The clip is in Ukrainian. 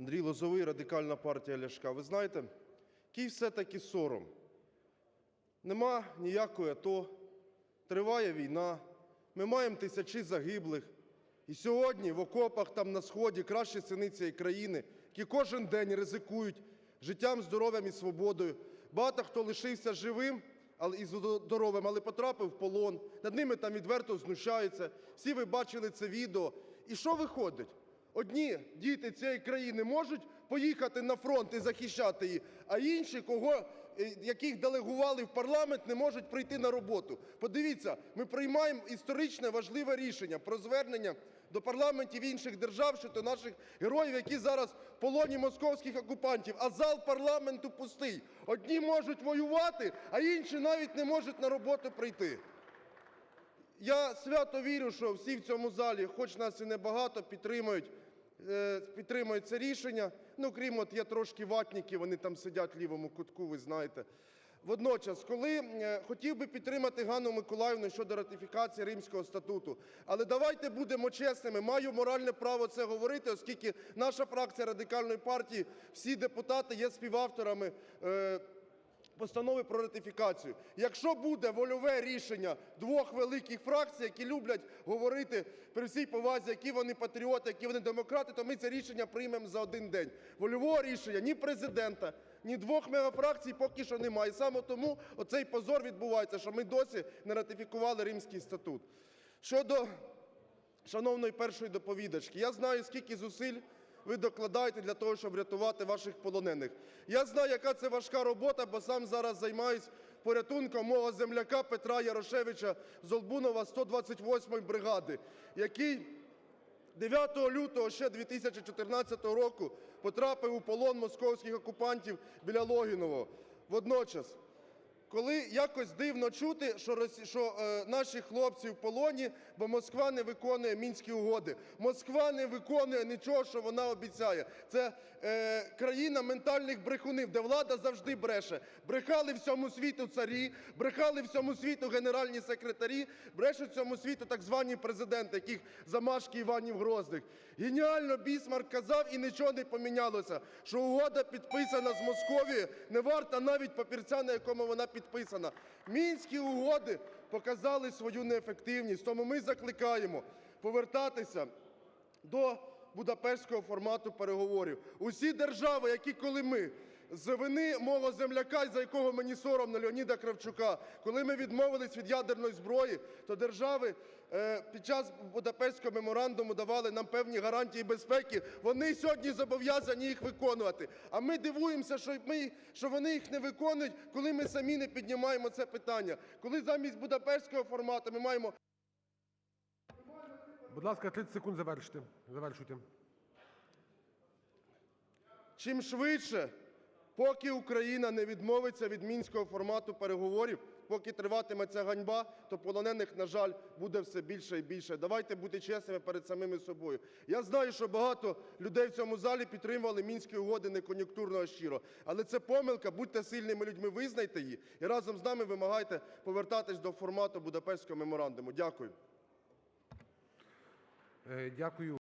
Андрій Лозовий, Радикальна партія Ляшка. Ви знаєте, який все-таки сором. Нема ніякої АТО, триває війна, ми маємо тисячі загиблих. І сьогодні в окопах там на сході кращі сини цієї країни, які кожен день ризикують життям, здоров'ям і свободою. Багато хто лишився живим але і здоровим, але потрапив в полон. Над ними там відверто знущаються. Всі ви бачили це відео. І що виходить? Одні діти цієї країни можуть поїхати на фронт і захищати її, а інші, е, яких делегували в парламент, не можуть прийти на роботу. Подивіться, ми приймаємо історичне важливе рішення про звернення до парламентів інших держав щодо наших героїв, які зараз в полоні московських окупантів, а зал парламенту пустий. Одні можуть воювати, а інші навіть не можуть на роботу прийти. Я свято вірю, що всі в цьому залі, хоч нас і небагато, підтримують, е, підтримують це рішення. Ну, крім от є трошки ватників, вони там сидять в лівому кутку, ви знаєте. Водночас, коли е, хотів би підтримати Ганну Миколаївну щодо ратифікації Римського статуту, але давайте будемо чесними, маю моральне право це говорити, оскільки наша фракція Радикальної партії, всі депутати є співавторами е, постанови про ратифікацію. Якщо буде вольове рішення двох великих фракцій, які люблять говорити при всій повазі, які вони патріоти, які вони демократи, то ми це рішення приймемо за один день. Вольового рішення ні Президента, ні двох мегафракцій поки що немає. Саме тому оцей позор відбувається, що ми досі не ратифікували Римський статут. Щодо шановної першої доповідачки, я знаю, скільки зусиль ви докладаєте для того, щоб врятувати ваших полонених. Я знаю, яка це важка робота, бо сам зараз займаюсь порятунком мого земляка Петра Ярошевича Золбунова 128-ї бригади, який 9 лютого ще 2014 року потрапив у полон московських окупантів біля Логінового. Водночас, коли якось дивно чути, що, росі... що е, наші хлопці в полоні, бо Москва не виконує мінські угоди. Москва не виконує нічого, що вона обіцяє. Це е, країна ментальних брехунів, де влада завжди бреше. Брехали всьому світу царі, брехали всьому світу генеральні секретарі, брешуть всьому світу так звані президенти, яких замашки Іванів Грозних. Геніально Бісмарк казав і нічого не помінялося, що угода підписана з Московією не варта навіть папірця, на якому вона підписана. Мінські угоди показали свою неефективність, тому ми закликаємо повертатися до Будапештського формату переговорів. Усі держави, які коли ми з вини мого земляка, за якого мені соромно, Леоніда Кравчука, коли ми відмовились від ядерної зброї, то держави е, під час Будапештського меморандуму давали нам певні гарантії безпеки. Вони сьогодні зобов'язані їх виконувати. А ми дивуємося, що, ми, що вони їх не виконують, коли ми самі не піднімаємо це питання. Коли замість Будапештського формату ми маємо Будь ласка, 30 секунд завершити. Завершуйте. Чим швидше, поки Україна не відмовиться від мінського формату переговорів, поки триватиме ця ганьба, то полонених, на жаль, буде все більше і більше. Давайте бути чесними перед самими собою. Я знаю, що багато людей в цьому залі підтримували мінські угоди не кон'юнктурно, а щиро. Але це помилка, будьте сильними людьми, визнайте її і разом з нами вимагайте повертатись до формату Будапештського меморандуму. Дякую. Е, Дякую.